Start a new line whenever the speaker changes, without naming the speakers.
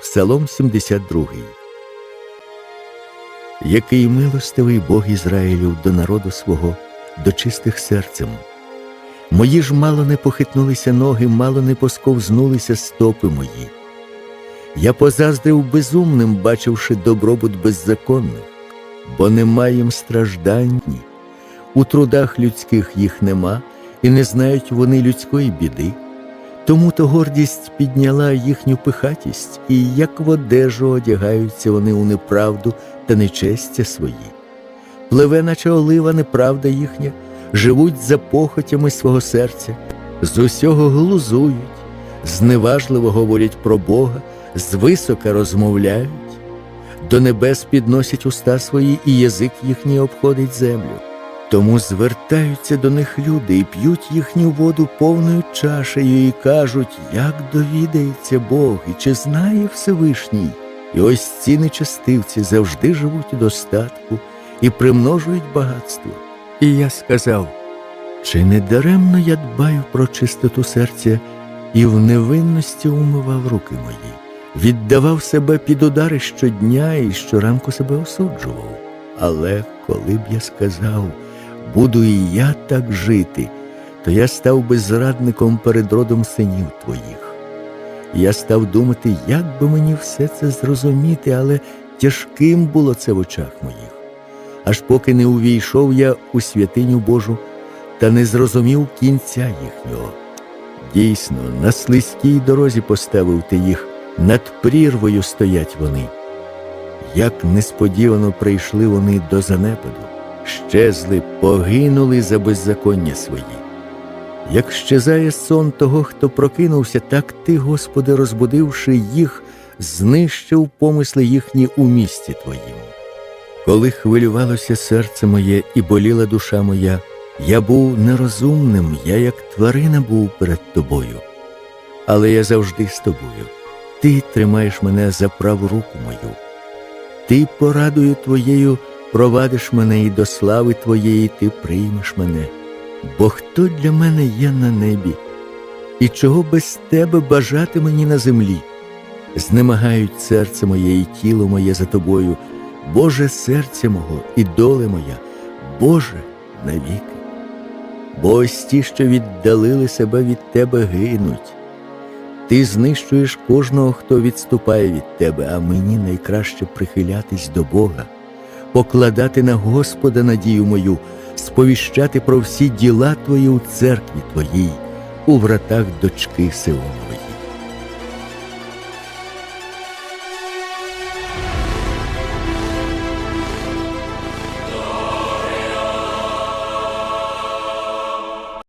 Псалом 72. Який милостивий Бог Ізраїлів до народу свого, до чистих серцем. Мої ж мало не похитнулися ноги, мало не посковзнулися стопи мої. Я позаздрив безумним, бачивши добробут беззаконних, бо нема їм страждань, у трудах людських їх нема, і не знають вони людської біди. Тому то гордість підняла їхню пихатість, і як в одежу одягаються вони у неправду та нечестя свої. Пливе, наче олива, неправда їхня, живуть за похотями свого серця, з усього глузують, зневажливо говорять про Бога, звисока розмовляють, до небес підносять уста свої, і язик їхній обходить землю. Тому звертаються до них люди і п'ють їхню воду повною чашею і кажуть, як довідається Бог, і чи знає Всевишній. І ось ці нечестивці завжди живуть у достатку і примножують багатство. І я сказав: чи не даремно я дбаю про чистоту серця і в невинності умивав руки мої, віддавав себе під удари щодня і щоранку себе осуджував. Але коли б я сказав, буду і я так жити, то я став би зрадником перед родом синів твоїх. Я став думати, як би мені все це зрозуміти, але тяжким було це в очах моїх, аж поки не увійшов я у святиню Божу та не зрозумів кінця їхнього. Дійсно, на слизькій дорозі поставив ти їх, над прірвою стоять вони. Як несподівано прийшли вони до занепаду, щезли, погинули за беззаконня свої. Як щезає сон того, хто прокинувся, так ти, Господи, розбудивши їх, знищив помисли їхні у місті Твоїм. Коли хвилювалося серце моє і боліла душа моя, я був нерозумним, я як тварина був перед тобою. Але я завжди з тобою. Ти тримаєш мене за праву руку мою. Ти порадою твоєю провадиш мене і до слави твоєї ти приймеш мене. Бо хто для мене є на небі, і чого без тебе бажати мені на землі? Знемагають серце моє і тіло моє за тобою, Боже серце мого і доле моя, Боже навіки. Бо ось ті, що віддалили себе від тебе, гинуть. Ти знищуєш кожного, хто відступає від тебе, а мені найкраще прихилятись до Бога, покладати на Господа надію мою, сповіщати про всі діла Твої у церкві Твоїй, у вратах дочки Сиону.